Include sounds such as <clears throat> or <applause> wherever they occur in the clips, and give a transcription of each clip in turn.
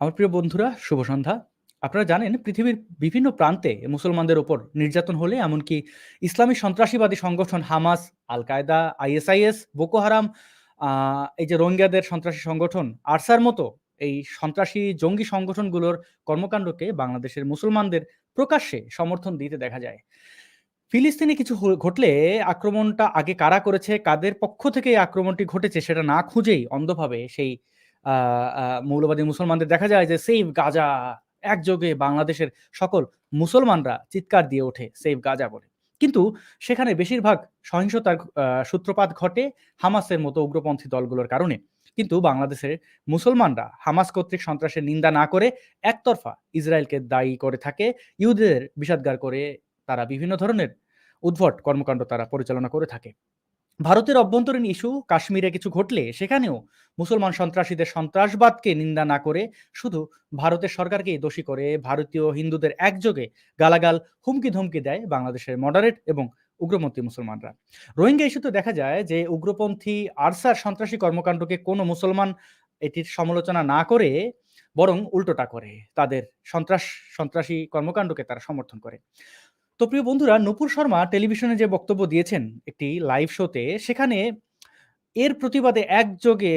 আমার প্রিয় বন্ধুরা, শুভ সন্ধ্যা। আপনারা জানেন, পৃথিবীর বিভিন্ন প্রান্তে মুসলমানদের ওপর নির্যাতন হলে, এমনকি ইসলামী সন্ত্রাসীবাদী সংগঠন হামাস আল কায়দা আইএসআইএস, বোকো হারাম এই যে রোহিঙ্গাদের সন্ত্রাসী সংগঠন, আরসার মতো এই সন্ত্রাসী জঙ্গি সংগঠনগুলোর কর্মকাণ্ডকে বাংলাদেশের মুসলমানদের প্রকাশ্যে সমর্থন দিতে দেখা যায়। ফিলিস্তিনে কিছু ঘটলে আক্রমণটা আগে কারা করেছে, কাদের পক্ষ থেকে আক্রমণটি ঘটেছে, সেটা না খুঁজেই অন্ধভাবে সেই মৌলবাদী মুসলমানদের দেখা যায় যে সেভ গাজা একযোগে বাংলাদেশের সকল মুসলমানরা চিৎকার দিয়ে ওঠে সেভ গাজা বলে। কিন্তু সেখানে বেশিরভাগ সহিংসতার সূত্রপাত ঘটে হামাসের মতো উগ্রপন্থী দলগুলোর কারণে। কিন্তু বাংলাদেশের মুসলমানরা হামাস কর্তৃক সন্ত্রাসের নিন্দা না করে একতরফা ইসরায়েলকে দায়ী করে থাকে। ইহুদিদের বিষাদগার করে তারা বিভিন্ন ধরনের উদ্ভট কর্মকাণ্ড তারা পরিচালনা করে থাকে। ভারতের অভ্যন্তরীণ ইস্যু, কাশ্মীরে কিছু ঘটলে সেখানেও মুসলমান সন্ত্রাসীদের সন্ত্রাসবাদকে নিন্দা না করে শুধু ভারতের সরকারকেই দোষী করে। ভারতীয় হিন্দুদের একযোগে গালাগাল, হুমকি ধমকি দেয় বাংলাদেশের মডারেট এবং উগ্রপন্থী মুসলমানরা। রোহিঙ্গা ইস্যুতে দেখা যায় যে উগ্রপন্থী আরসার সন্ত্রাসী কর্মকাণ্ডকে কোনো মুসলমান এটির সমালোচনা না করে, বরং উল্টোটা করে। তাদের সন্ত্রাস, সন্ত্রাসী কর্মকাণ্ডকে তারা সমর্থন করে। তো প্রিয় বন্ধুরা, নূপুর শর্মা টেলিভিশনে যে বক্তব্য দিয়েছেন একটি লাইভ শোতে সেখানে এর প্রতিবাদে একযোগে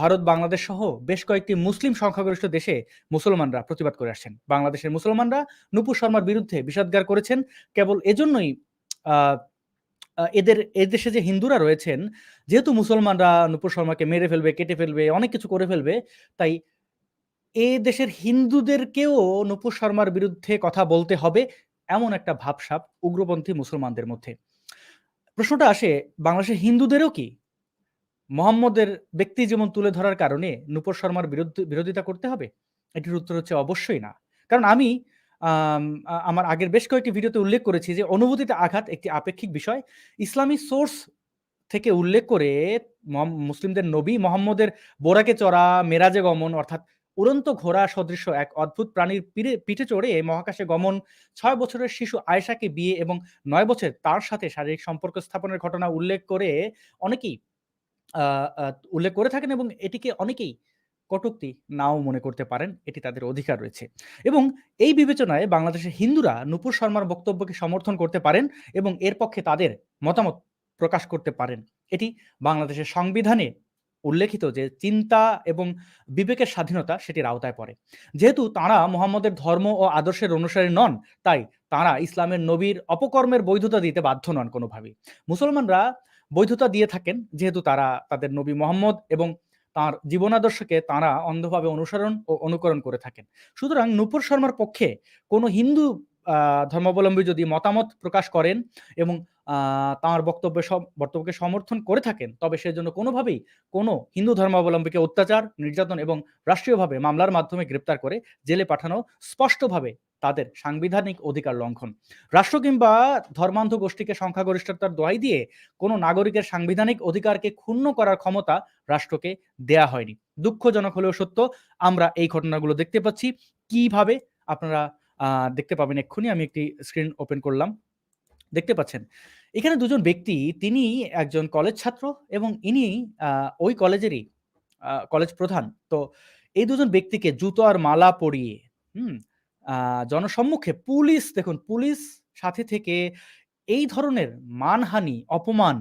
ভারত, বাংলাদেশ সহ বেশ কয়েকটি মুসলিম সংখ্যাগরিষ্ঠ দেশে মুসলমানরা প্রতিবাদ করে আসছেন। বাংলাদেশের মুসলমানরা নূপুর শর্মার বিরুদ্ধে বিষাদগার করেছেন। কেবল এজন্যই এদের এদেশে যে হিন্দুরা রয়েছেন, যেহেতু মুসলমানরা নূপুর শর্মাকে মেরে ফেলবে, কেটে ফেলবে, অনেক কিছু করে ফেলবে, তাই এ দেশের হিন্দুদেরকেও নূপুর শর্মার বিরুদ্ধে কথা বলতে হবে। এমন একটা ভাবসাপ উগ্রপন্থী মুসলমানদের মধ্যে। প্রশ্নটা আসে, বাংলাদেশের হিন্দুদেরও কি? মোহাম্মদের ব্যক্তি যেমন তুলে ধরার কারণে নূপুর শর্মার বিরোধিতা করতে হবে? এটির উত্তর হচ্ছে অবশ্যই না। কারণ আমি আমার আগের বেশ কয়েকটি ভিডিওতে উল্লেখ করেছি যে অনুভূতিতে আঘাত একটি আপেক্ষিক বিষয়। ইসলামী সোর্স থেকে উল্লেখ করে মুসলিমদের নবী মোহাম্মদের বোরাকে চড়া, মেরাজে গমন অর্থাৎ উড়ন্ত ঘোড়া সদৃশ এক অদ্ভুত প্রাণীর পিঠে চড়ে মহাকাশে গমন। ছয় বছরের শিশু আয়েশাকে বিয়ে এবং নয় বছর তার সাথে শারীরিক সম্পর্ক স্থাপনের ঘটনা উল্লেখ করে অনেকেই উল্লেখ করে থাকেন এবং এটিকে অনেকেই কটূক্তি নাও মনে করতে পারেন। এটি তাদের অধিকার রয়েছে। এবং এই বিবেচনায় বাংলাদেশের হিন্দুরা নূপুর শর্মার বক্তব্যকে সমর্থন করতে পারেন এবং এর পক্ষে তাদের মতামত প্রকাশ করতে পারেন। এটি বাংলাদেশের সংবিধানে উল্লেখিত যে চিন্তা এবং বিবেকের স্বাধীনতা সেটির আওতায় পড়ে। যেহেতু তাঁরা মোহাম্মদের ধর্ম ও আদর্শের অনুসারী নন, তাই তাঁরা ইসলামের নবীর অপকর্মের বৈধতা দিতে বাধ্য নন কোনোভাবেই। মুসলমানরা বৈধতা দিয়ে থাকেন, যেহেতু তারা তাদের নবী মোহাম্মদ এবং তার জীবনাদর্শকে তারা অন্ধভাবে অনুসরণ ও অনুকরণ করে থাকেন। সুতরাং নূপুর শর্মার পক্ষে কোনো হিন্দু ধর্মাবলম্বী যদি মতামত প্রকাশ করেন এবং তার বক্তব্য বক্তব্যকে সমর্থন করে থাকেন, তবে সেজন্য কোনোভাবেই কোনো হিন্দু ধর্মাবলম্বীকে অত্যাচার, নির্যাতন এবং রাষ্ট্রীয়ভাবে মামলার মাধ্যমে গ্রেপ্তার করে জেলে পাঠানো স্পষ্টভাবে তাদের সাংবিধানিক অধিকার লঙ্ঘন। রাষ্ট্র কিংবা ধর্মান্ধ গোষ্ঠীকে সংখ্যাগরিষ্ঠতার দোহাই দিয়ে কোনো নাগরিকের সাংবিধানিক অধিকারকে ক্ষুণ্ণ করার ক্ষমতা রাষ্ট্রকে দেয়া হয়নি। দুঃখজনক হলেও সত্য, আমরা এই ঘটনাগুলো দেখতে পাচ্ছি। কীভাবে আপনারা দেখতে পাবেন, এক্ষুনি আমি একটি স্ক্রিন ওপেন করলাম। দেখতে পাচ্ছেন, এখানে দুজন ব্যক্তি, তিনি একজন কলেজ ছাত্র এবং ইনি ওই কলেজেরই কলেজ প্রধান। তো এই দুজন ব্যক্তিকে জুতো আর মালা পরিয়ে, হুম জনসম্মুখে পুলিশ, দেখুন, পুলিশ সাথে থেকে এই ধরনের মানহানি, অপমান,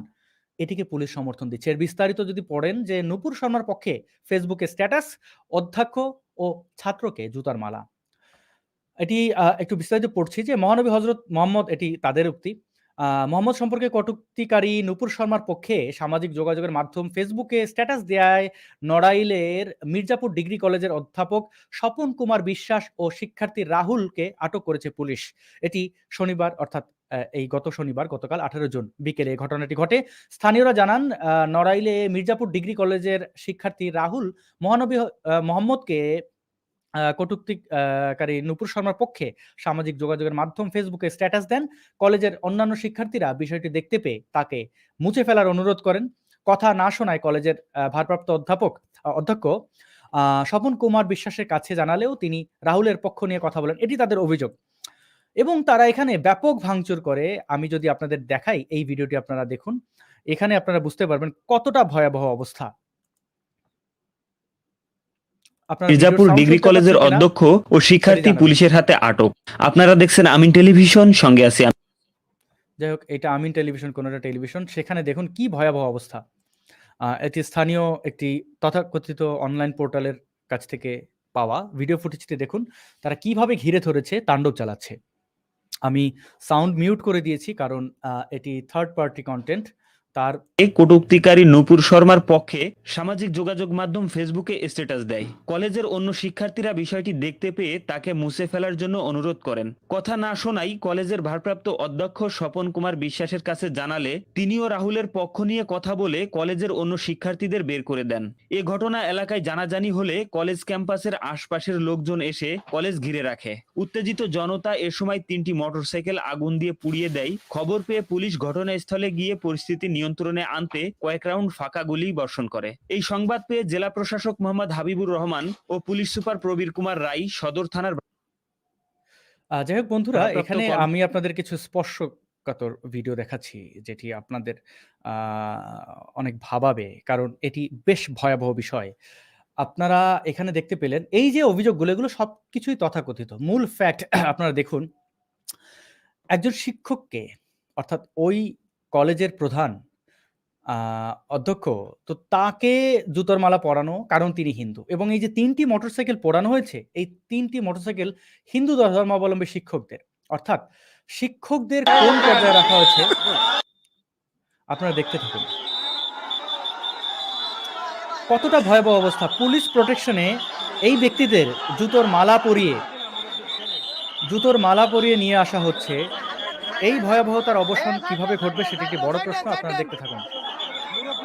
এটিকে পুলিশ সমর্থন দিচ্ছে। এর বিস্তারিত যদি পড়েন যে নূপুর শর্মার পক্ষে ফেসবুকে স্ট্যাটাস অধ্যক্ষ ও ছাত্রকে জুতার মালা। এটি একটু বিস্তারিত পড়ছি যে মহানবী হজরত মোহাম্মদ এটি তাদের উক্তি। মোহাম্মদ সম্পর্কে কটুক্তিকারী নূপুর শর্মার পক্ষে সামাজিক যোগাযোগের মাধ্যম ফেসবুকে স্ট্যাটাস দেয় নড়াইলের মির্জাপুর ডিগ্রি কলেজের অধ্যাপক স্বপন কুমার বিশ্বাস ও শিক্ষার্থী রাহুলকে আটক করেছে পুলিশ। এটি শনিবার, অর্থাৎ এই গত শনিবার, গতকাল আঠারো জুন বিকেলে ঘটনাটি ঘটে। স্থানীয়রা জানান নড়াইলে মির্জাপুর ডিগ্রি কলেজের শিক্ষার্থী রাহুল মহানবী মোহাম্মদকে কটূক্তিকারী নূপুর শর্মার পক্ষে সামাজিক যোগাযোগের মাধ্যম ফেসবুকে স্ট্যাটাস দেন। কলেজের অন্যান্য শিক্ষার্থীরা বিষয়টি দেখতে পেয়ে তাকে মুছে ফেলার অনুরোধ করেন। কথা না শোনায় কলেজের ভারপ্রাপ্ত অধ্যাপক অধ্যক্ষ স্বপন কুমার বিশ্বাসের কাছে জানালেও তিনি রাহুলের পক্ষ নিয়ে কথা বলেন। এটি তাদের অভিযোগ। এবং তারা এখানে ব্যাপক ভাঙচুর করে। আমি যদি আপনাদের দেখাই এই ভিডিওটি আপনারা দেখুন। এখানে আপনারা বুঝতে পারবেন কতটা ভয়াবহ অবস্থা। মির্জাপুর ডিগ্রি কলেজের অধ্যক্ষ ও শিক্ষার্থী পুলিশের হাতে আটক। আপনারা দেখছেন আমিন টেলিভিশন সঙ্গে আছি। যাই হোক এটা আমিন টেলিভিশন কোন একটা টেলিভিশন। সেখানে দেখুন কি ভয়াবহ অবস্থা। এটি স্থানীয় একটি তথাকথিত অনলাইন পোর্টালের কাছ থেকে পাওয়া। ভিডিও ফুটেজটি দেখুন তারা কীভাবে ঘিরে ধরেছে তাণ্ডব চালাচ্ছে। আমি সাউন্ড মিউট করে দিয়েছি কারণ এটি থার্ড পার্টি কন্টেন্ট তার এ কটুক্তিকারী নূপুর শর্মার পক্ষে সামাজিক যোগাযোগ মাধ্যম ফেসবুকে স্ট্যাটাস দেয়। কলেজের অন্য শিক্ষার্থীরা বিষয়টি দেখতে পেয়ে তাকে মুছে ফেলার জন্য অনুরোধ করেন। কথা না শোনাই কলেজের ভারপ্রাপ্ত অধ্যক্ষ স্বপন কুমার বিশ্বাসের কাছে জানালে, তিনিও রাহুলের পক্ষ নিয়ে কথা বলে কলেজের অন্য শিক্ষার্থীদের বের করে দেন। এ ঘটনা এলাকায় জানাজানি হলে কলেজ ক্যাম্পাসের আশপাশের লোকজন এসে কলেজ ঘিরে রাখে। উত্তেজিত জনতা এ সময় তিনটি মোটরসাইকেল আগুন দিয়ে পুড়িয়ে দেয়। খবর পেয়ে পুলিশ ঘটনাস্থলে গিয়ে পরিস্থিতি নিয়ন্ত্রণে আনতে কয়েক রাউন্ড ফাঁকা গুলি বর্ষণ করে। এই সংবাদ পেয়ে জেলা প্রশাসক মোহাম্মদ হাবিবুর রহমান ও পুলিশ সুপার প্রবীর কুমার রাই সদর থানার যাই হোক বন্ধুরা এখানে আমি আপনাদের কিছু স্পর্শকাতর ভিডিও দেখাচ্ছি যেটি আপনাদের অনেক ভাবাবে কারণ এটি বেশ ভয়াবহ বিষয়। আপনারা এখানে দেখতে পেলেন এই যে অভিযোগগুলো এগুলো সবকিছুই তথাকথিত। মূল ফ্যাক্ট <clears throat> আপনারা দেখুন একজন শিক্ষককে অর্থাৎ ওই কলেজের প্রধান অধ্যক্ষ, তো তাকে জুতোর মালা পরানো, কারণ তিনি হিন্দু। এবং এই যে তিনটি মোটরসাইকেল পরানো হয়েছে, এই তিনটি মোটরসাইকেল হিন্দু ধর্মাবলম্বী শিক্ষকদের। অর্থাৎ শিক্ষকদের কোন পর্যায়ে রাখা হয়েছে, আপনারা দেখতে থাকুন। কতটা ভয়াবহ অবস্থা! পুলিশ প্রোটেকশনে এই ব্যক্তিদের জুতোর মালা পরিয়ে, জুতোর মালা পরিয়ে নিয়ে আসা হচ্ছে। এই ভয়াবহতার অবসান কীভাবে ঘটবে, সেটি একটি বড় প্রশ্ন, আপনারা দেখতে থাকুন।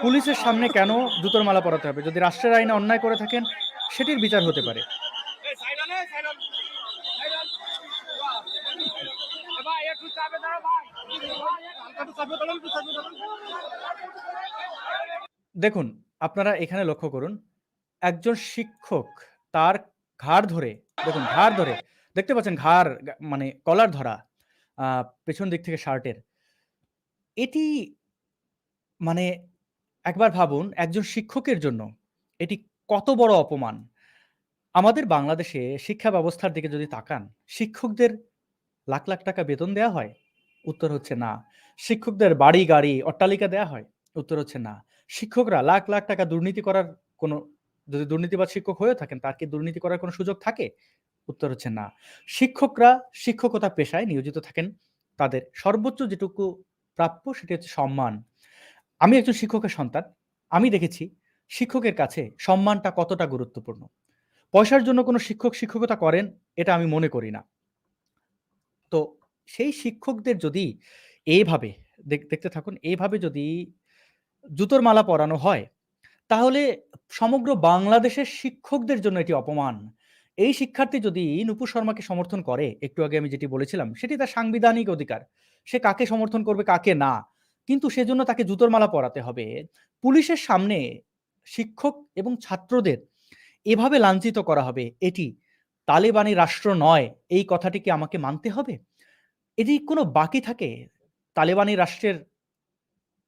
পুলিশের সামনে কেন জুতোর মালা পরাতে হবে? যদি রাষ্ট্রের আইনে অন্যায় করে থাকেন, সেটির বিচার হতে পারে। দেখুন, আপনারা এখানে লক্ষ্য করুন, একজন শিক্ষক তার ঘাড় ধরে, দেখুন, ঘাড় ধরে, দেখতে পাচ্ছেন ঘাড় মানে কলার ধরা পেছন দিক থেকে শার্টের। এটি মানে একবার ভাবুন, একজন শিক্ষকের জন্য এটি কত বড় অপমান। আমাদের বাংলাদেশে শিক্ষা ব্যবস্থার দিকে যদি তাকান, শিক্ষকদের লাখ লাখ টাকা বেতন দেওয়া হয়, উত্তর হচ্ছে না। শিক্ষকদের বাড়ি, গাড়ি, অট্টালিকা দেওয়া হয়, উত্তর হচ্ছে না। শিক্ষকরা লাখ লাখ টাকা দুর্নীতি করার কোনো, যদি দুর্নীতিবাদ শিক্ষক হয়ে থাকেন, তার কি দুর্নীতি করার কোনো সুযোগ থাকে? উত্তর হচ্ছে না। শিক্ষকরা শিক্ষকতা পেশায় নিয়োজিত থাকেন। তাদের সর্বোচ্চ যেটুকু প্রাপ্য সেটি হচ্ছে সম্মান। আমি একজন শিক্ষকের সন্তান। আমি দেখেছি শিক্ষকের কাছে সম্মানটা কতটা গুরুত্বপূর্ণ। পয়সার জন্য কোনো শিক্ষক শিক্ষকতা করেন, এটা আমি মনে করি না। তো সেই শিক্ষকদের যদি এইভাবে দেখ- দেখতে থাকুন এইভাবে যদি জুতোর মালা পরানো হয়, তাহলে সমগ্র বাংলাদেশের শিক্ষকদের জন্য এটি অপমান। এই শিক্ষার্থী যদি নুপুর শর্মাকে সমর্থন করে, একটু আগে আমি যেটি বলেছিলাম, সেটি তার সাংবিধানিক অধিকার। সে কাকে সমর্থন করবে, কাকে না? কিন্তু সেজন্য তাকে জুতোর মালা পরাতে হবে। পুলিশের সামনে শিক্ষক এবং ছাত্রদের এভাবে লাঞ্ছিত করা হবে, এটি তালেবানি রাষ্ট্র নয়, এই কথাটি কি আমাকে মানতে হবে? এটি কোনো বাকি থাকে? তালেবানি রাষ্ট্রের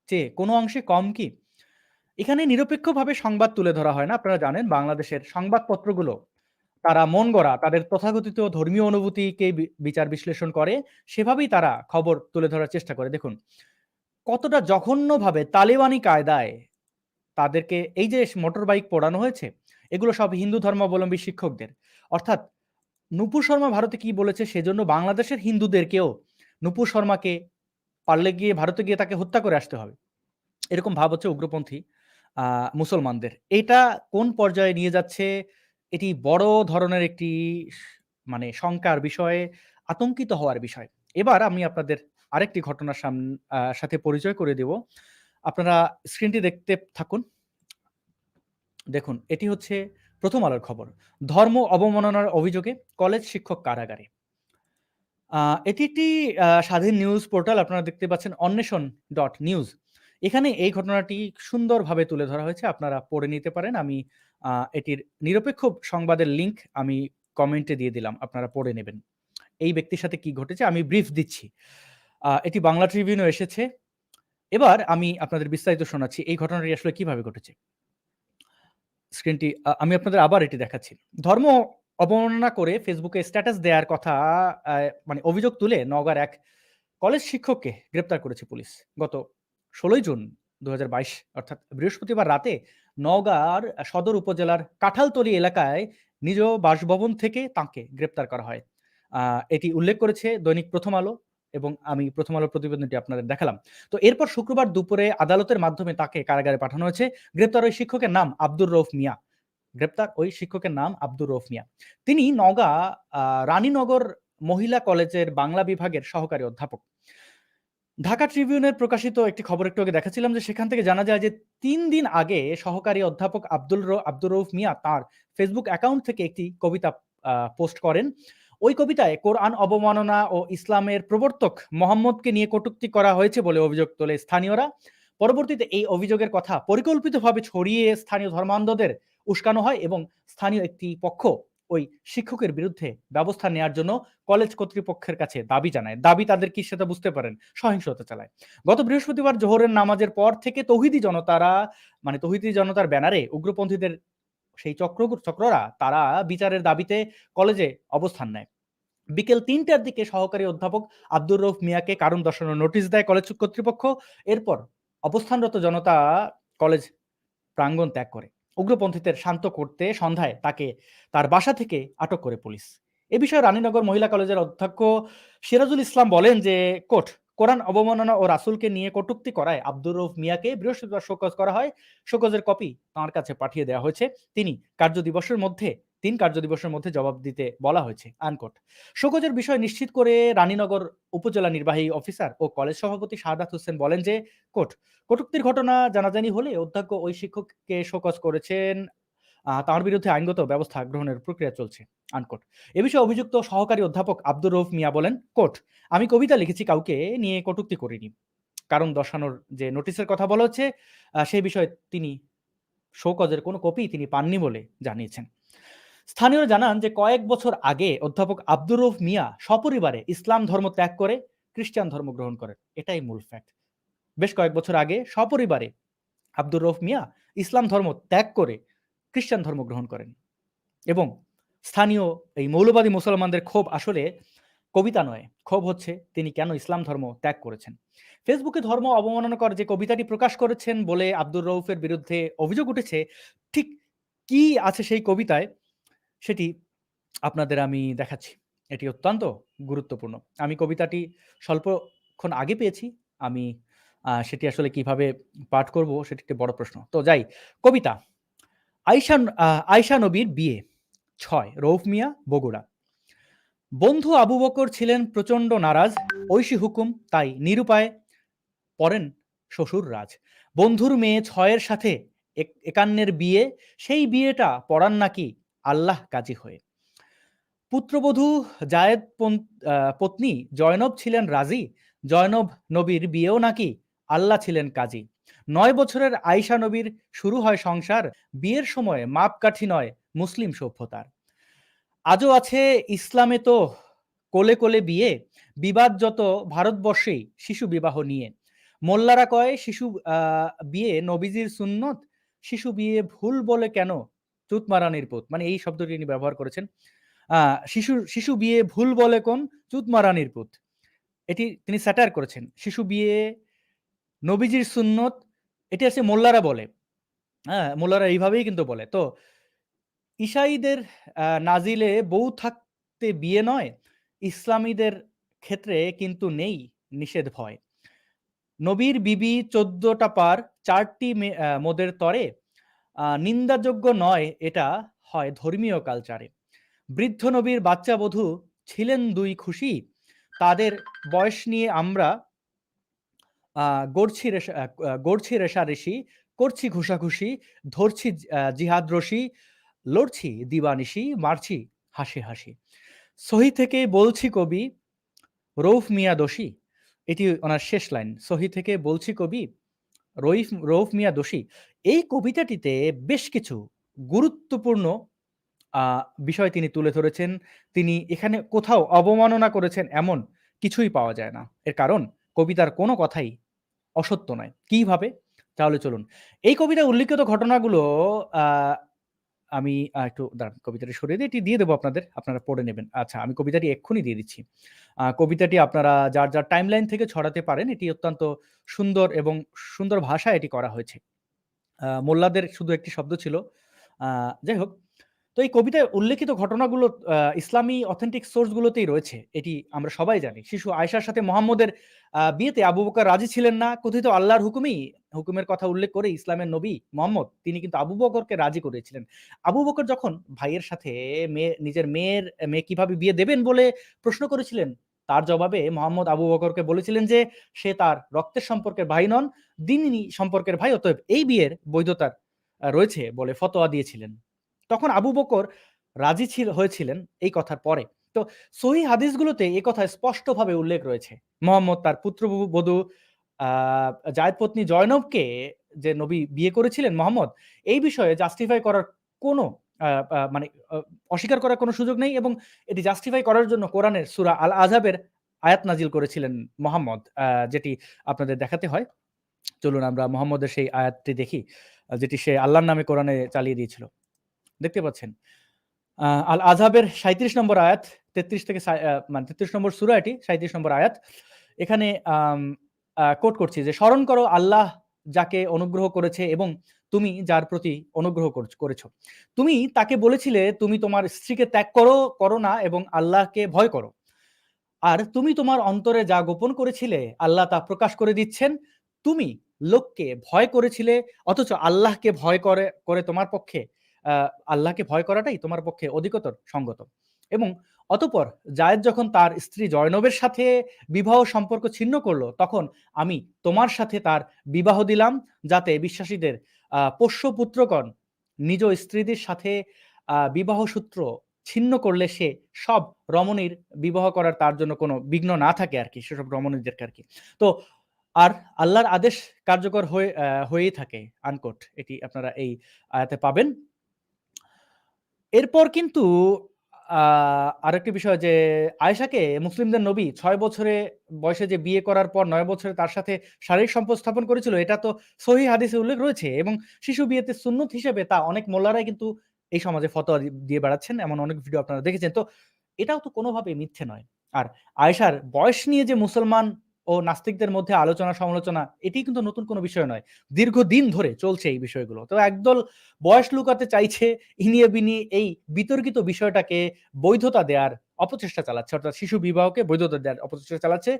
চেয়ে কোনো অংশে কম কি? এখানে নিরপেক্ষভাবে সংবাদ তুলে ধরা হয় না, আপনারা জানেন বাংলাদেশের সংবাদপত্রগুলো। তারা মন গড়া, তাদের তথাকথিত ধর্মীয় অনুভূতিকে বিচার বিশ্লেষণ করে, সেভাবেই তারা খবর তুলে ধরার চেষ্টা করে। দেখুন কতটা জঘন্যভাবে তালেবানি কায়দায় তাদেরকে এই যে মোটর বাইক পোড়ানো হয়েছে, এগুলো সব হিন্দু ধর্মাবলম্বী শিক্ষকদের। অর্থাৎ নুপুর শর্মা ভারতে কি বলেছে সেজন্য বাংলাদেশের হিন্দুদেরকেও নুপুর শর্মাকে পারলে গিয়ে ভারতে গিয়ে তাকে হত্যা করে আসতে হবে। এরকম ভাব হচ্ছে উগ্রপন্থী মুসলমানদের। এটা কোন পর্যায়ে নিয়ে যাচ্ছে? এটি বড় ধরনের একটি মানে শঙ্কার বিষয়ে, আতঙ্কিত হওয়ার বিষয়। এবার আমি আপনাদের আরেকটি ঘটনার সাথে পরিচয় করে দেব। আপনারা স্ক্রিনটি দেখতে থাকুন। দেখুন, এটি হচ্ছে প্রথম আলোর খবর। ধর্ম অবমাননার অভিযোগে কলেজ শিক্ষক কারাগারে। এটি একটি স্বাধীন নিউজ পোর্টাল, আপনারা দেখতে পাচ্ছেন অন্বেষণ ডট নিউজ। এখানে এই ঘটনাটি সুন্দরভাবে তুলে ধরা হয়েছে, আপনারা পড়ে নিতে পারেন। আমি এটির নিরপেক্ষ সংবাদের লিংক আমি কমেন্টে দিয়ে দিলাম, আপনারা পড়ে নেবেন। এই ব্যক্তির সাথে কি ঘটেছে, আমি ব্রিফ দিচ্ছি। এটি বাংলা ট্রিবিউনও এসেছে এবার আমি আপনাদের বিস্তারিত শোনাচ্ছি এই ঘটনাটি আসলে কীভাবে ঘটেছে স্ক্রিনটি আমি আপনাদের আবার এটি দেখাচ্ছি। ধর্ম অবমাননা করে ফেসবুকে স্ট্যাটাস দেওয়ার কথা মানে অভিযোগ তুলে নওগাঁর এক কলেজ শিক্ষককে গ্রেপ্তার করেছে পুলিশ। গত ১৬ই জুন ২০২২ অর্থাৎ বৃহস্পতিবার রাতে নওগাঁর সদর উপজেলার কাঁঠালতলী এলাকায় নিজ বাসভবন থেকে তাঁকে গ্রেপ্তার করা হয়। এটি উল্লেখ করেছে দৈনিক প্রথম আলো এবং আমি প্রথম আলোর প্রতিবেদনটি আপনাদের দেখালাম। তো এরপর শুক্রবার দুপুরে আদালতের মাধ্যমে তাকে কারাগারে পাঠানো হয়েছে। গ্রেপ্তার ওই শিক্ষকের নাম আব্দুর রউফ মিয়া। গ্রেপ্তার ওই শিক্ষকের নাম আব্দুর রউফ মিয়া। তিনি নওগাঁ আ, রানীনগর মহিলা কলেজের বাংলা বিভাগের সহকারী অধ্যাপক। ঢাকা ট্রিবিউনের প্রকাশিত একটি খবর একটু আগে দেখাচ্ছিলাম যে সেখান থেকে জানা যায় যে তিন দিন আগে সহকারী অধ্যাপক আব্দুল আব্দুর রউফ মিয়া তার ফেসবুক অ্যাকাউন্ট থেকে একটি কবিতা পোস্ট করেন। ওই কবিতায় কোরআন অবমাননা ও ইসলামের প্রবর্তক মোহাম্মদকে নিয়ে কটূক্তি করা হয়েছে বলে অভিযোগ তোলে স্থানীয়রা। পরবর্তীতে এই অভিযোগের কথা পরিকল্পিতভাবে ছড়িয়ে স্থানীয় ধর্মান্ধদের উস্কানো হয় এবং স্থানীয় একটি পক্ষ ওই শিক্ষকের বিরুদ্ধে ব্যবস্থা নেয়ার জন্য কলেজ কর্তৃপক্ষের কাছে দাবি জানায়। দাবি তাদের কি সেটা বুঝতে পারেন। সহিংসতা চালায়। গত বৃহস্পতিবার জোহরের নামাজের পর থেকে তৌহিদি জনতারা মানে তৌহিদি জনতার ব্যানারে উগ্রপন্থীদের সেই চক্র, চক্ররা তারা বিচারের দাবিতে কলেজে অবস্থান নেয়। বিকেল ৩টার দিকে সহকারী অধ্যাপক আব্দুর রউফ মিয়াকে কারণ দর্শানোর নোটিশ দেয় কলেজ কর্তৃপক্ষ। এরপর অবস্থানরত জনতা কলেজ প্রাঙ্গণ ত্যাগ করে। উগ্রপন্থীদের শান্ত করতে সন্ধ্যায় তাকে তার বাসা থেকে আটক করে পুলিশ। এ বিষয়ে রানীনগর মহিলা কলেজের অধ্যক্ষ সিরাজুল ইসলাম বলেন যে কোট কোরআন অবমাননা ও রাসুলকে নিয়ে কটূক্তি করায় আব্দুর রউফ মিয়াকে বৃহস্পতিবার শোকজ করা হয়। শোকজের কপি তাঁর কাছে পাঠিয়ে দেওয়া হয়েছে। তিনি কার্যদিবসের মধ্যে ৩ কার্যদিবসের মধ্যে জবাব দিতে বলা হয়েছে। আনকোট। শোকজের বিষয় নিশ্চিত করে রানীনগর উপজেলা নির্বাহী অফিসার ও কলেজ সভাপতি শাহাদাত হোসেন বলেন যে কোট কটূক্তির ঘটনা জানাজানি হলে অধ্যক্ষ ওই শিক্ষককে শোকজ করেছেন। তার বিরুদ্ধে আইনগত ব্যবস্থা গ্রহণের প্রক্রিয়া চলছে। আনকোট। এ বিষয়ে অভিযুক্ত সহকারী অধ্যাপক আব্দুর রউফ মিয়া বলেন, কোট আমি কবিতা লিখেছি কাউকে নিয়ে কটূক্তি করিনি। কারণ দর্শানোর যে নোটিশের কথা বলা হচ্ছে সেই বিষয়ে তিনি শোকজের কোনো কপি তিনি পাননি বলে জানিয়েছেন। স্থানীয়রা জানান যে কয়েক বছর আগে অধ্যাপক আব্দুর রউফ মিয়া সপরিবারে ইসলাম ধর্ম ত্যাগ করে খ্রিস্টান ধর্ম গ্রহণ করেন। এটাই মূল ফ্যাক্ট। বেশ কয়েক বছর আগে সপরিবারে আব্দুর রউফ মিয়া ইসলাম ধর্ম ত্যাগ করে খ্রিস্টান ধর্ম গ্রহণ করেন। এবং স্থানীয় এই মৌলবাদী মুসলমানদের ক্ষোভ আসলে কবিতা নয়। ক্ষোভ হচ্ছে তিনি কেন ইসলাম ধর্ম ত্যাগ করেছেন। ফেসবুকে ধর্ম অবমাননাকর যে কবিতাটি প্রকাশ করেছেন বলে আব্দুর রউফের বিরুদ্ধে অভিযোগ উঠেছে, ঠিক কি আছে সেই কবিতায় সেটি আপনাদের আমি দেখাচ্ছি। এটি অত্যন্ত গুরুত্বপূর্ণ। আমি কবিতাটি স্বল্পক্ষণ আগে পেয়েছি। আমি সেটি আসলে কীভাবে পাঠ করব সেটি একটি বড় প্রশ্ন। তো যাই। কবিতা আইশা আ আয়েশা নবীর বিয়ে ছয় রৌফ মিয়া, বগুড়া। বন্ধু আবু বকর ছিলেন প্রচণ্ড নারাজ। ঐশী হুকুম তাই নিরুপায় পড়েন শ্বশুর রাজ। বন্ধুর মেয়ে ছয়ের সাথে এক ৫১ বিয়ে, সেই বিয়েটা পড়ান নাকি আল্লাহ কাজী হয়ে। পুত্রবধূ জায়েদ পত্নী জয়নব ছিলেন রাজি। জয়নব নবীর বিয়েও নাকি আল্লাহ ছিলেন কাজী। ৯ বছরের আয়েশা নবীর শুরু হয় সংসার। বিয়ের সময় মাপকাঠি নয় মুসলিম সভ্যতার। আজও আছে ইসলামে তো কোলে, কোলে বিয়ে। বিবাদ যত ভারতবর্ষেই শিশু বিবাহ নিয়ে। মোল্লারা কয় শিশু বিয়ে নবীজির সুন্নত। শিশু বিয়ে ভুল বলে কেন চুত মারানির পুত। মানে এই শব্দটি তিনি ব্যবহার করেছেন। শিশু শিশু বিয়ে ভুল বলে কোন চুত মারানির পুত। এটি তিনি স্যাটার করেছেন। শিশু বিয়ে নবীজির সুন্নত এটি আসলে মোল্লারা বলে। হ্যাঁ? মোল্লারা এইভাবেই কিন্তু বলে। তো ঈসাইদের আ, নাজিলে বউ থাকতে বিয়ে নয়। ইসলামীদের ক্ষেত্রে কিন্তু নেই নিষেধ ভয়। নবীর বিবি ১৪ টা পার ৪ টি মে, আ, মোদের তরে। নিন্দাযোগ্য নয় এটা হয় ধর্মীয় কালচারে। বৃদ্ধ নবীর বাচ্চা বধূ ছিলেন দুই খুশি। তাদের বয়স নিয়ে আমরা গড়ছি রেশা গড়ছি রেষারেষি, করছি ঘুষাঘুষি, ধরছি জিহাদ রশি, লড়ছি দিবানিশি, মারছি হাসি, হাসি। সহি থেকে বলছি কবি রৌফ মিয়া দোষী। এটি ওনার শেষ লাইন। সহি থেকে বলছি কবি রইফ রৌফ মিয়া দোষী। এই কবিতাটিতে বেশ কিছু গুরুত্বপূর্ণ বিষয় তিনি তুলে ধরেছেন। তিনি এখানে কোথাও অবমাননা করেছেন এমন কিছুই পাওয়া যায় না। এর কারণ কবিতার কোনো কথাই অসত্য নয়। কীভাবে? তাহলে চলুন। এই কবিতায় উল্লিখিত ঘটনাগুলো আমি একটু দাঁড়ান কবিতাটি সরিয়ে দিই। এটি দিয়ে দেবো আপনাদের। আপনারা পড়ে নেবেন। আচ্ছা আমি কবিতাটি এক্ষুনি দিয়ে দিচ্ছি। কবিতাটি আপনারা যার, যার টাইমলাইন থেকে ছড়াতে পারেন। এটি অত্যন্ত সুন্দর এবং সুন্দর ভাষায় এটি করা হয়েছে। মোল্লাদের শুধু একটি শব্দ ছিল। যাই হোক। তো এই কবিতায় উল্লেখিত ঘটনাগুলো ইসলামী অথেন্টিক সোর্স গুলোতেই রয়েছে। এটি আমরা সবাই জানি। শিশু আয়েশার সাথে মোহাম্মদের বিয়েতে আবু বকর রাজি ছিলেন না। কথিত আল্লাহর হুকুমেই হুকুমের কথা উল্লেখ করে ইসলামের নবী মোহাম্মদ তিনি কিন্তু আবু বকরকে রাজি করেছিলেন আবু বকর যখন ভাইয়ের সাথে মেয়ে নিজের মেয়ের মেয়ে কীভাবে বিয়ে দেবেন বলে প্রশ্ন করেছিলেন, তার জবাবে মোহাম্মদ আবু বকরকে বলেছিলেন যে সে তার রক্তের সম্পর্কের ভাই নন, দ্বীনি সম্পর্কের ভাই অতএব এই বিয়ের বৈধতার রয়েছে বলে ফতোয়া দিয়েছিলেন। তখন আবু বকর রাজি ছিল হয়েছিলেন এই কথার পরে। তো সহিহ হাদিসগুলোতে এ কথা স্পষ্টভাবে উল্লেখ রয়েছে। মোহাম্মদ তার পুত্রবধূ আ জায়েদ পত্নী জয়নবকে যে নবী বিয়ে করেছিলেন মোহাম্মদ, এই বিষয়ে জাস্টিফাই করার কোনো মানে অস্বীকার করার কোনো সুযোগ নেই এবং এটি জাস্টিফাই করার জন্য কোরআনের সূরা আল আযহাবের আয়াত নাজিল করেছিলেন মোহাম্মদ যেটি আপনাদের দেখাতে হয়। চলুন আমরা মোহাম্মদের সেই আয়াতটি দেখি। যেটি সে আল্লাহর নামে কোরআনে চালিয়ে দিয়েছিল। দেখতে পাচ্ছেন। আল আযহাবের ৩৭ নম্বর আয়াত ৩৩ থেকে মানে ৩৩ নম্বর সূরা এটি ৩৭ নম্বর আয়াত। এখানে কোট করছি যে স্মরণ করো আল্লাহ যাকে অনুগ্রহ করেছে এবং তুমি যার প্রতি অনুগ্রহ করছ। তুমি তাকে বলেছিলে তুমি তোমার স্ত্রীকে ত্যাগ করো, করো না এবং আল্লাহকে ভয় করো। আর তুমি তোমার অন্তরে যা গোপন করেছিলে আল্লাহ তা প্রকাশ করে দিচ্ছেন। তুমি লোককে ভয় করেছিলে অথচ আল্লাহকে ভয় করে করে তোমার পক্ষে আল্লাহকে ভয় করাটাই তোমার পক্ষে অধিকতর সঙ্গত। এবং অতপর জায়েদ যখন তার স্ত্রী জয়নবের সাথে বিবাহ সম্পর্ক ছিন্ন করল, তখন আমি তোমার সাথে তার বিবাহ দিলাম যাতে বিশ্বাসীদের পোষ্য পুত্রগণ নিজ স্ত্রীদের সাথে বিবাহ সূত্র ছিন্ন করলে সে সব রমণীর বিবাহ করার তার জন্য কোনো বিঘ্ন না থাকে আর কি সেসব রমণীদেরকে আর কি তো আর আল্লাহর আদেশ কার্যকর হয়ে হয়েই থাকে, আনকোট। এটি আপনারা এই আয়াতে পাবেন। এরপর কিন্তু আরেকটি বিষয় যে, আয়েশাকে মুসলিমদের নবী ছয় বছরে বয়সে যে বিয়ে করার পর নয় বছরে তার সাথে শারীরিক সম্পর্ক স্থাপন করেছিল, এটা তো সহিহ হাদিসে উল্লেখ রয়েছে এবং শিশু বিয়েতে সুন্নত হিসেবে তা অনেক মোল্লারাই কিন্তু এই সমাজে ফতোয়া দিয়ে বেড়াচ্ছেন। এমন অনেক ভিডিও আপনারা দেখেছেন। তো এটাও তো কোনোভাবে মিথ্যে নয়। আর আয়েশার বয়স নিয়ে যে মুসলমান ও নাস্তিকদের মধ্যে আলোচনা সমালোচনা এটি কিন্তু নতুন কোনো বিষয় নয়। দীর্ঘদিন ধরে চলছে এই বিষয়গুলো। তো একদল বয়স লুকাতে চাইছে ইনিয়ে বিনি এই বিতর্কিত বিষয়টাকে বৈধতা দেয়ার অপচেষ্টা চালাচ্ছে। অর্থাৎ শিশু বিবাহকে বৈধতা দেওয়ার অপচেষ্টা চালাচ্ছে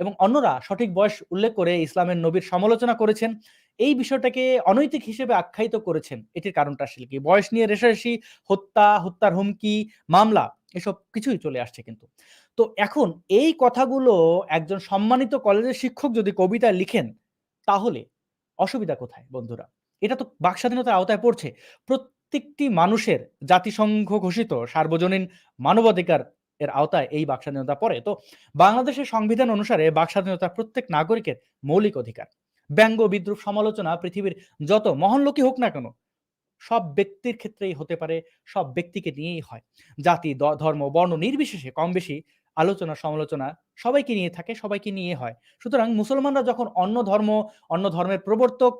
এবং অন্যরা সঠিক বয়স উল্লেখ করে ইসলামের নবীর সমালোচনা করেছেন। এই বিষয়টাকে অনৈতিক হিসেবে আখ্যায়িত করেছেন। এটির কারণটা আসলে কি? বয়স নিয়ে রেষারেষি, হত্যা, হত্যার হুমকি, মামলা এসব কিছুই চলে আসছে কিন্তু। তো এখন এই কথাগুলো একজন সম্মানিত কলেজের শিক্ষক যদি কবিতা লিখেন, তাহলে অসুবিধা কোথায় বন্ধুরা? এটা তো বাক স্বাধীনতার আওতায় পড়ছে। প্রত্যেকটি মানুষের জাতিসংঘ ঘোষিত সার্বজনীন মানবাধিকার এর আওতায় এই বাক স্বাধীনতা পড়ে। তো বাংলাদেশের সংবিধান অনুসারে বাক স্বাধীনতা প্রত্যেক নাগরিকের মৌলিক অধিকার। ব্যঙ্গ, বিদ্রুপ সমালোচনা পৃথিবীর যত মহান লোকই হোক না কেন, সব ব্যক্তির ক্ষেত্রেই হতে পারে, সব ব্যক্তিকে নিয়েই হয়। জাতি, ধর্ম, বর্ণ নির্বিশেষে কম বেশি আলোচনা সমালোচনা সবাইকে নিয়ে থাকে, সবাইকে নিয়ে হয়। সুতরাং মুসলমানরা যখন অন্য ধর্ম, অন্য ধর্মের প্রবর্তক,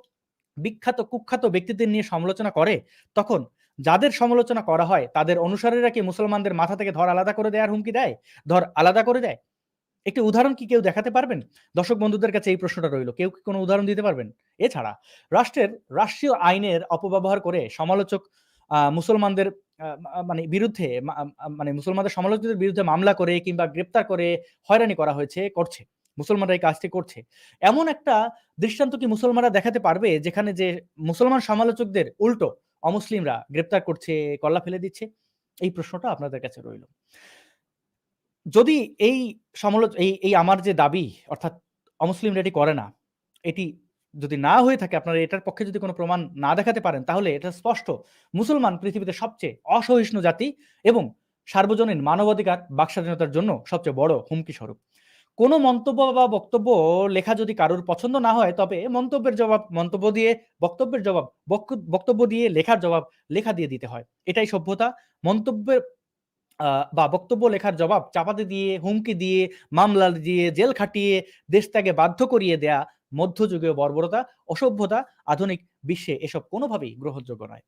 বিখ্যাত কুখ্যাত ব্যক্তিদের নিয়ে সমালোচনা করে, তখন যাদের সমালোচনা করা হয় তাদের অনুসারীরা কি মুসলমানদের মাথা থেকে ধর আলাদা করে দেয়ার হুমকি দেয়? ধর আলাদা করে দেয়? একটি উদাহরণ কি কেউ দেখাতে পারবেন? দর্শক বন্ধুদের কাছে এই প্রশ্নটা রইল। কেউ কি কোনো উদাহরণ দিতে পারবেন? এছাড়া রাষ্ট্রের রাষ্ট্রীয় আইনের অপব্যবহার করে সমালোচক মুসলমানদের মানে বিরুদ্ধে মানে মুসলমানদের সমালোচকদের বিরুদ্ধে মামলা করে কিংবা গ্রেপ্তার করে হয়রানি করা হয়েছে, করছে। মুসলমানরা এই কাজটি করছে। এমন একটা দৃষ্টান্ত কি মুসলমানরা দেখাতে পারবে যেখানে যে মুসলমান সমালোচকদের উল্টো অমুসলিমরা গ্রেপ্তার করছে, কল্লা ফেলে দিচ্ছে? এই প্রশ্নটা আপনাদের কাছে রইল। যদি এই সমালোচ এই এই আমার যে দাবি অর্থাৎ অমুসলিমরা এটি করে না। এটি যদি না হয়ে থাকে আপনারা এটার পক্ষে যদি কোনো প্রমাণ না দেখাতে পারেন তাহলে এটা স্পষ্ট মুসলমান পৃথিবীতে সবচেয়ে অসহিষ্ণু জাতি এবং সার্বজনীন মানবাধিকার বাক স্বাধীনতার জন্য সবচেয়ে বড় হুমকি স্বরূপ। কোনো মন্তব্য বা বক্তব্য লেখা যদি কারোর পছন্দ না হয় তবে মন্তব্যের জবাব মন্তব্য দিয়ে, বক্তব্যের জবাব বক্তব্য দিয়ে, লেখার জবাব লেখা দিয়ে দিতে হয়। এটাই সভ্যতা। মন্তব্যের বা বক্তব্য লেখার জবাব চাপাতে দিয়ে, হুমকি দিয়ে, মামলা দিয়ে, জেল খাটিয়ে, দেশ ত্যাগে বাধ্য করিয়ে দেয়া মধ্যযুগীয় বর্বরতা, অসভ্যতা, আধুনিক বিশ্বে এসব কোনোভাবেই গ্রহণযোগ্য নয়।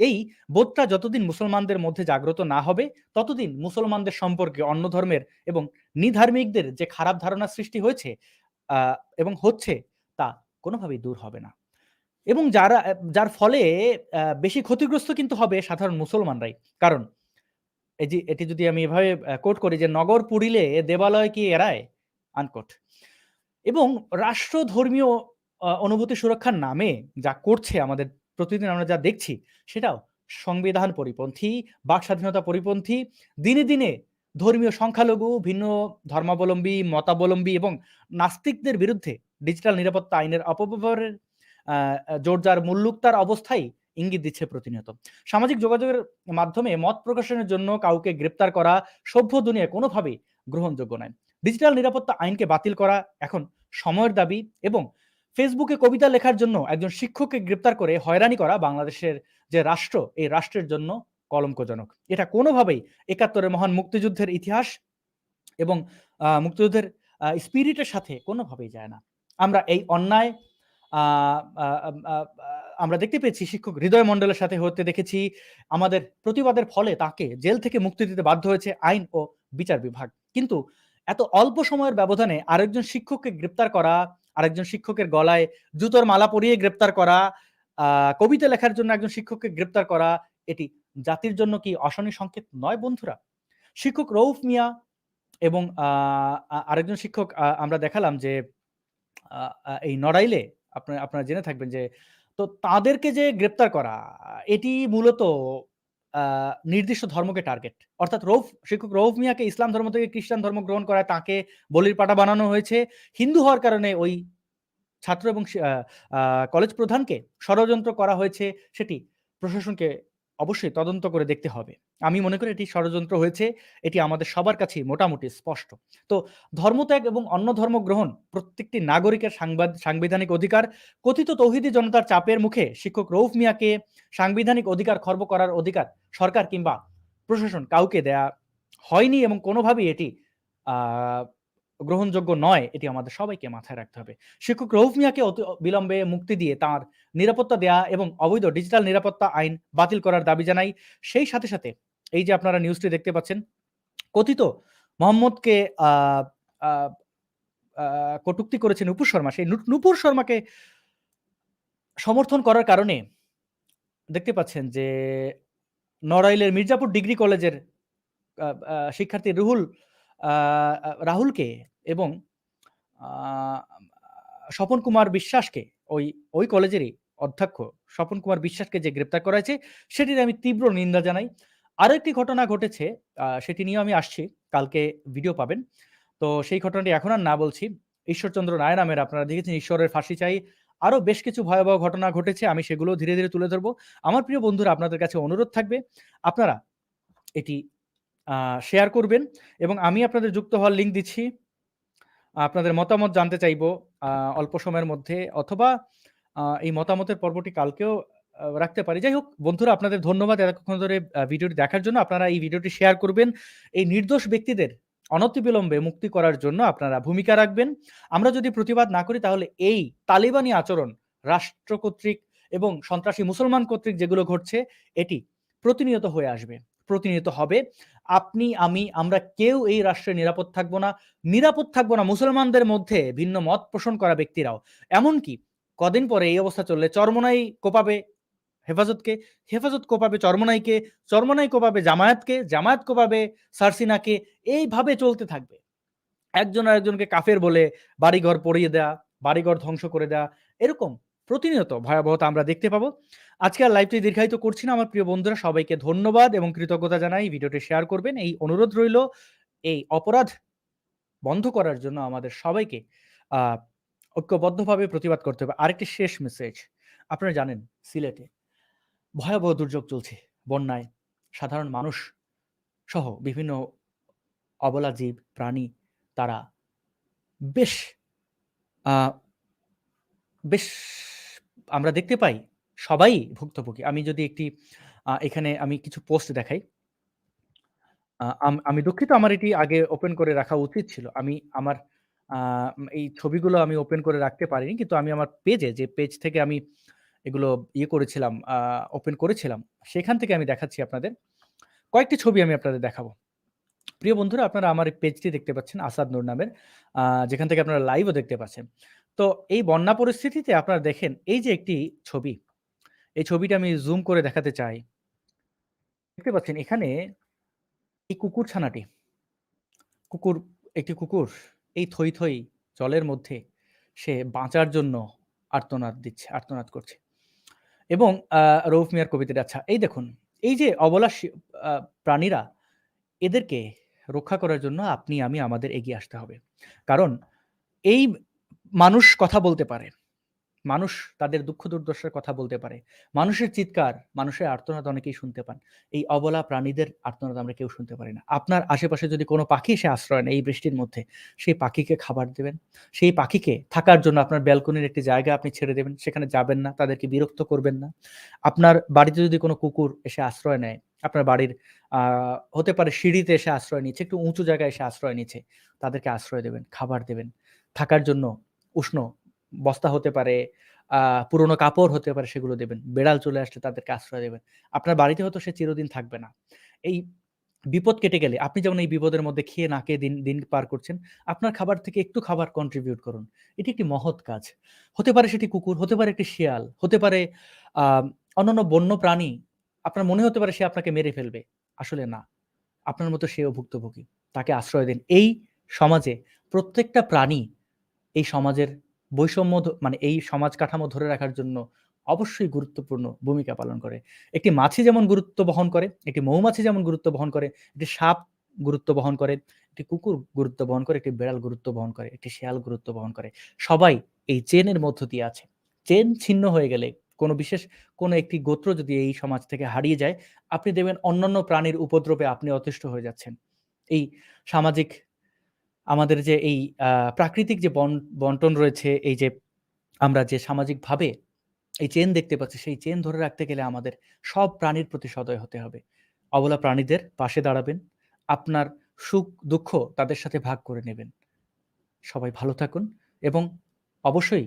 এই বোধটা যতদিন মুসলমানদের মধ্যে জাগ্রত না হবে ততদিন মুসলমানদের সম্পর্কে অন্য ধর্মের এবং নিধার্মিকদের যে খারাপ ধারণা সৃষ্টি হয়েছে এবং হচ্ছে তা কোনোভাবেই দূর হবে না। এবং যারা যার ফলে বেশি ক্ষতিগ্রস্ত কিন্তু হবে সাধারণ মুসলমানরাই। কারণ এটি যদি আমি এভাবে কোট করি যে নগর পুড়িলে দেবালয় কি এড়ায় আনকোট এবং রাষ্ট্র ধর্মীয় অনুভূতি সুরক্ষার নামে যা করছে আমাদের প্রতিদিন আমরা যা দেখছি সেটাও সংবিধান পরিপন্থী বাক স্বাধীনতা পরিপন্থী দিনে দিনে ধর্মীয় সংখ্যালঘু ভিন্ন ধর্মাবলম্বী মতাবলম্বী এবং নাস্তিকদের বিরুদ্ধে ডিজিটাল নিরাপত্তা আইনের অপব্যবহারের আহ, জোরদার মুল্লুকতার অবস্থায় ইঙ্গিত দিচ্ছে প্রতিনিয়ত। সামাজিক যোগাযোগের মাধ্যমে মত প্রকাশনের জন্য কাউকে গ্রেপ্তার করা সভ্য দুনিয়া কোনোভাবেই গ্রহণযোগ্য নয়। ডিজিটাল নিরাপত্তা আইনকে বাতিল করা এখন সময়ের দাবি এবং ফেসবুকে কবিতা লেখার জন্য একজন শিক্ষককে গ্রেপ্তার করে হয়রানি করা বাংলাদেশের যে রাষ্ট্র, এই রাষ্ট্রের জন্য কলঙ্কজনক। এটা কোনোভাবেই একাত্তরের মহান মুক্তিযুদ্ধের ইতিহাস এবং মুক্তিযুদ্ধের স্পিরিটের সাথে কোনোভাবেই যায় না। আমরা এই অন্যায় আমরা দেখতে পেয়েছি শিক্ষক হৃদয় মণ্ডলের সাথে হতে দেখেছি। আমাদের প্রতিবাদের ফলে তাকে জেল থেকে মুক্তি দিতে বাধ্য হয়েছে আইন ও বিচার বিভাগ। কিন্তু এত অল্প সময়ের ব্যবধানে আরেকজন শিক্ষককে গ্রেপ্তার করা, আরেকজন শিক্ষকের গলায় জুতোর মালা পরিয়ে গ্রেপ্তার করা কবিতা লেখার জন্য একজন শিক্ষককে গ্রেপ্তার করা, এটি জাতির জন্য কি অশনি সংকেত নয় বন্ধুরা? শিক্ষক রৌফ মিয়া এবং আরেকজন শিক্ষক আমরা দেখালাম যে এই নড়াইলে আপনার, আপনারা জেনে থাকবেন যে, তো তাদেরকে যে গ্রেপ্তার করা, এটি মূলত নির্দিষ্ট ধর্মকে টার্গেট অর্থাৎ রৌফ, শিক্ষক রৌফ মিয়াকে ইসলাম ধর্ম থেকে খ্রিস্টান ধর্ম গ্রহণ করায় তাকে বলির পাটা বানানো হয়েছে। হিন্দু হওয়ার কারণে ওই ছাত্র এবং কলেজ প্রধানকে ষড়যন্ত্র করা হয়েছে, সেটি প্রশাসনকে অবশ্যই তদন্ত করে দেখতে হবে। আমি মনে করি এটি ষড়যন্ত্র হয়েছে, এটি আমাদের সবার কাছে মোটামুটি স্পষ্ট। তো ধর্মত্যাগ এবং অন্য ধর্ম গ্রহণ প্রত্যেকটি নাগরিকের সাংবাদ- সাংবিধানিক অধিকার, কথিত তৌহিদি জনতার চাপের মুখে শিক্ষক রৌফ মিয়াকে সাংবিধানিক অধিকার খর্ব করার অধিকার সরকার কিংবা প্রশাসন কাউকে দেয়া হয়নি এবং কোনোভাবেই এটি গ্রহণযোগ্য নয়, এটি আমাদের সবাইকে মাথায় রাখতে হবে। শিক্ষক রৌফ মিয়াকে অতি বিলম্বে মুক্তি দিয়ে তার নিরাপত্তা দেয়া এবং অবৈধ ডিজিটাল নিরাপত্তা আইন বাতিল করার দাবি জানাই। সেই সাথে সাথে এই যে আপনারা নিউজটি দেখতে পাচ্ছেন, কথিত মোহাম্মদকে কটূক্তি করেছে নুপুর শর্মা। সেই নুপুর শর্মাকে সমর্থন করার কারণে দেখতে পাচ্ছেন যে নড়াইলের মির্জাপুর ডিগ্রি কলেজের শিক্ষার্থী রুহুল রাহুলকে এবং স্বপন কুমার বিশ্বাসকে, ওই ওই কলেজেরই অধ্যক্ষ স্বপন কুমার বিশ্বাসকে যে গ্রেপ্তার করা হয়েছে, সেটির আমি তীব্র নিন্দা জানাই। আরও একটি ঘটনা ঘটেছে সেটি নিয়ে আমি আসছি, কালকে ভিডিও পাবেন। তো সেই ঘটনাটি এখন আর না বলছি। ঈশ্বরচন্দ্র রায় নামের আপনারা দেখেছেন, ঈশ্বরের ফাঁসি চাই। আরও বেশ কিছু ভয়াবহ ঘটনা ঘটেছে, আমি সেগুলো ধীরে ধীরে তুলে ধরবো। আমার প্রিয় বন্ধুরা, আপনাদের কাছে অনুরোধ থাকবে, আপনারা এটি শেয়ার করবেন এবং আমি আপনাদের যুক্ত হওয়ার লিঙ্ক দিচ্ছি। আপনাদের মতামত জানতে চাইব অল্প সময়ের মধ্যে অথবা এই মতামতের পর্বটি কালকেও রাখতে পারি। যাই হোক, বন্ধুরা, আপনাদের ধন্যবাদ এতক্ষণ ধরে ভিডিওটি দেখার জন্য। আপনারা এই ভিডিওটি শেয়ার করবেন। এই নির্দোষ ব্যক্তিদের অনতিবিলম্বে মুক্তি করার জন্য আপনারা ভূমিকা রাখবেন। আমরা যদি প্রতিবাদ না করি, তাহলে এই তালিবানি আচরণ, রাষ্ট্র কর্তৃক এবং সন্ত্রাসী মুসলমান কর্তৃক যেগুলো ঘটছে, এটি প্রতিনিয়ত হয়ে আসবে। প্রতিনিয়ত হবে। আপনি, আমি, আমরা কেউ এই রাষ্ট্রে নিরাপদ থাকব না, নিরাপদ থাকব না, মুসলমানদের মধ্যে ভিন্ন মত পোষণ করা ব্যক্তিরাও। এমনকি কদিন পরে এই অবস্থা চললে চরমনাই কোপাবে হেফাজতকে, হেফাজত কোপাবে চরমনাইকে, চরমনাই কোপাবে জামায়াতকে, জামায়াত কোপাবে সারসিনাকে, এইভাবে চলতে থাকবে। একজন আরেকজনকে কাফের বলে বাড়িঘর পড়িয়ে দেয়া, বাড়িঘর ধ্বংস করে দেয়া, এরকম প্রতিনিয়ত ভয়াবহতা আমরা দেখতে পাবো। আজকে আর লাইভটি দীর্ঘায়িত করছি না। আমার প্রিয় বন্ধুরা, সবাইকে ধন্যবাদ এবং কৃতজ্ঞতা জানাই। ভিডিওটি শেয়ার করবেন। এই অনুরোধ রইল, এই অপরাধ বন্ধ করার জন্য আমাদের সবাইকে ঐক্যবদ্ধভাবে প্রতিবাদ করতে হবে। আরেকটি শেষ মেসেজ আপনারা জানেন, সিলেটে ভয়াবহ দুর্যোগ চলছে। বন্যায় সাধারণ মানুষ সহ বিভিন্ন অবলা জীব, প্রাণী তারা বেশ বেশ আমরা দেখতে পাই সবাই ভুক্তভোগী আমি যদি একটি এখানে আমি কিছু পোস্ট দেখাই আম- দুঃখিত, আমার এটি আগে ওপেন করে রাখা উচিত ছিল আমি আমার এই ছবিগুলো আমি ওপেন করে রাখতে পারিনি, কিন্তু আমি আমার পেজে যে পেজ থেকে আমি এগুলো ইয়ে করেছিলাম ওপেন করেছিলাম। সেখান থেকে আমি দেখাচ্ছি আপনাদের। কয়েকটি ছবি আমি আপনাদের দেখাবো। প্রিয় বন্ধুরা, আপনারা আমার এই পেজটি দেখতে পাচ্ছেন, আসাদ নূর নামের। যেখান থেকে আপনারা লাইভও দেখতে পাচ্ছেন। তো এই বন্যা পরিস্থিতিতে আপনারা দেখেন এই যে একটি ছবি, এই ছবিটা আমি জুম করে দেখাতে চাই। দেখতে পাচ্ছেন এখানে এই কুকুর ছানাটি কুকুর একটি কুকুর এই থই, থই জলের মধ্যে সে বাঁচার জন্য আর্তনাদ দিচ্ছে, আর্তনাদ করছে। এবং আ রউফ মিয়ার কবিতাটি আচ্ছা এই দেখুন, এই যে অবলা প্রাণীরা এদেরকে রক্ষা করার জন্য আপনি আমি আমাদের এগিয়ে আসতে হবে। কারণ এই মানুষ কথা বলতে পারে। মানুষ তাদের দুঃখ দুর্দশার কথা বলতে পারে। মানুষের চিৎকার, মানুষের আর্তনাদ অনেকেই শুনতে পান। এই অবলা প্রাণীদের আর্তনাদ আমরা কেউ শুনতে পারি না। আপনার আশেপাশে যদি কোনো পাখি এসে আশ্রয় নেয় এই বৃষ্টির মধ্যে, সেই পাখিকে খাবার দেবেন। সেই পাখিকে থাকার জন্য আপনার ব্যালকনির একটি জায়গা আপনি ছেড়ে দেবেন। সেখানে যাবেন না, তাদেরকে বিরক্ত করবেন না। আপনার বাড়িতে যদি কোনো কুকুর এসে আশ্রয় নেয়, আপনার বাড়ির হতে পারে সিঁড়িতে এসে আশ্রয় নিচ্ছে, একটু উঁচু জায়গায় এসে আশ্রয় নিচ্ছে। তাদেরকে আশ্রয় দেবেন, খাবার দেবেন। থাকার জন্য উষ্ণ বস্তা হতে পারে, পুরনো কাপড় হতে পারে সেগুলো দেবেন। বেড়াল চলে আসলে তাদেরকে আশ্রয় দেবেন। আপনার বাড়িতে হয়তো সে চিরদিন থাকবে না। এই বিপদ কেটে গেলে আপনি যেমন এই বিপদের মধ্যে খেয়ে না খেয়ে দিন, দিন পার করছেন, আপনার খাবার থেকে একটু খাবার কন্ট্রিবিউট করুন। এটি একটি মহৎ কাজ। হতে পারে সেটি কুকুর, হতে পারে একটি শিয়াল, হতে পারে অন্যান্য বন্য প্রাণী। আপনার মনে হতে পারে সে আপনাকে মেরে ফেলবে। আসলে না। আপনার মতো সেও ভুক্তভোগী। তাকে আশ্রয় দিন। এই সমাজে প্রত্যেকটা প্রাণী এই সমাজের বৈষম্য মানে এই সমাজ কাঠামো ধরে রাখার জন্য অবশ্যই গুরুত্বপূর্ণ ভূমিকা পালন করে। একটি মাছি যেমন গুরুত্ব বহন করে, একটি মৌমাছি যেমন গুরুত্ব বহন করে, একটি সাপ গুরুত্ব বহন করে, একটি কুকুর গুরুত্ব বহন করে, একটি বেড়াল গুরুত্ব বহন করে, একটি শেয়াল গুরুত্ব বহন করে। সবাই এই চেনের মধ্য দিয়ে আছে। চেন ছিন্ন হয়ে গেলে কোনো বিশেষ কোনো একটি গোত্র যদি এই সমাজ থেকে হারিয়ে যায়, আপনি দেখবেন অন্যান্য প্রাণীর উপদ্রবে আপনি অতিষ্ঠ হয়ে যাচ্ছেন। এই সামাজিক আমাদের যে এই প্রাকৃতিক যে বন বন্টন রয়েছে, এই যে আমরা যে সামাজিকভাবে এই চেন দেখতে পাচ্ছি, সেই চেন ধরে রাখতে গেলে আমাদের সব প্রাণীর প্রতি সদয় হতে হবে। অবলা প্রাণীদের পাশে দাঁড়াবেন। আপনার সুখ-দুঃখ তাদের সাথে ভাগ করে নেবেন। সবাই ভালো থাকুন এবং অবশ্যই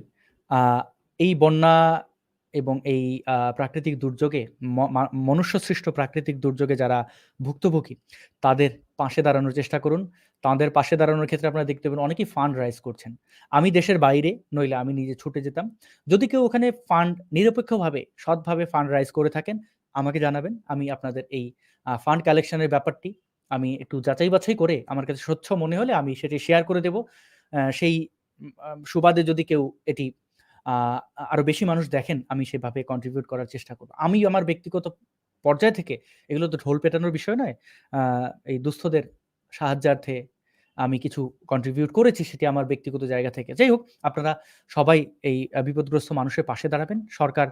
এই বন্যা এবং এই প্রাকৃতিক দুর্যোগে ম মা মনুষ্যসৃষ্ট প্রাকৃতিক দুর্যোগে যারা ভুক্তভোগী, তাদের পাশে দাঁড়ানোর চেষ্টা করুন। তাদের পাশে দাঁড়ানোর ক্ষেত্রে আপনারা দেখতে পাবেন অনেকেই ফান্ড রাইজ করছেন। আমি দেশের বাইরে, নইলে আমি নিজে ছুটে যেতাম। যদি কেউ ওখানে ফান্ড নিরপেক্ষভাবে, সৎভাবে ফান্ড রাইজ করে থাকেন, আমাকে জানাবেন। আমি আপনাদের এই ফান্ড কালেকশন এর ব্যাপারটি আমি একটু যাচাই-বাছাই করে আমার কাছে স্বচ্ছ মনে হলে আমি সেটি শেয়ার করে দেব। সেই সুবাদে যদি কেউ এটি আরও বেশি মানুষ দেখেন, আমি সেভাবে কন্ট্রিবিউট করার চেষ্টা করব। আমি আমার ব্যক্তিগত পর্যায় থেকে এগুলো তো ঢোল পেটানোর বিষয় নয়। এই দুস্থদের সাহায্যার্থে আমি কিছু কন্ট্রিবিউট করেছি সেটি আমার ব্যক্তিগত জায়গা থেকে। যাই হোক, আপনারা সবাই এই বিপদগ্রস্ত মানুষের পাশে দাঁড়াবেন। সরকার,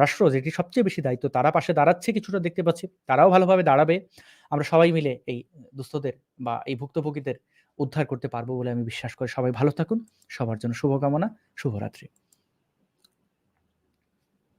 রাষ্ট্র যেটি সবচেয়ে বেশি দায়িত্ব তারা পাশে দাঁড়াচ্ছে কিছুটা দেখতে পাচ্ছি। তারাও ভালোভাবে দাঁড়াবে। আমরা সবাই মিলে এই দুস্থদের বা এই ভুক্তভোগীদের উদ্ধার করতে পারব বলে আমি বিশ্বাস করি। সবাই ভালো থাকুন। সবার জন্য শুভকামনা। শুভরাত্রি।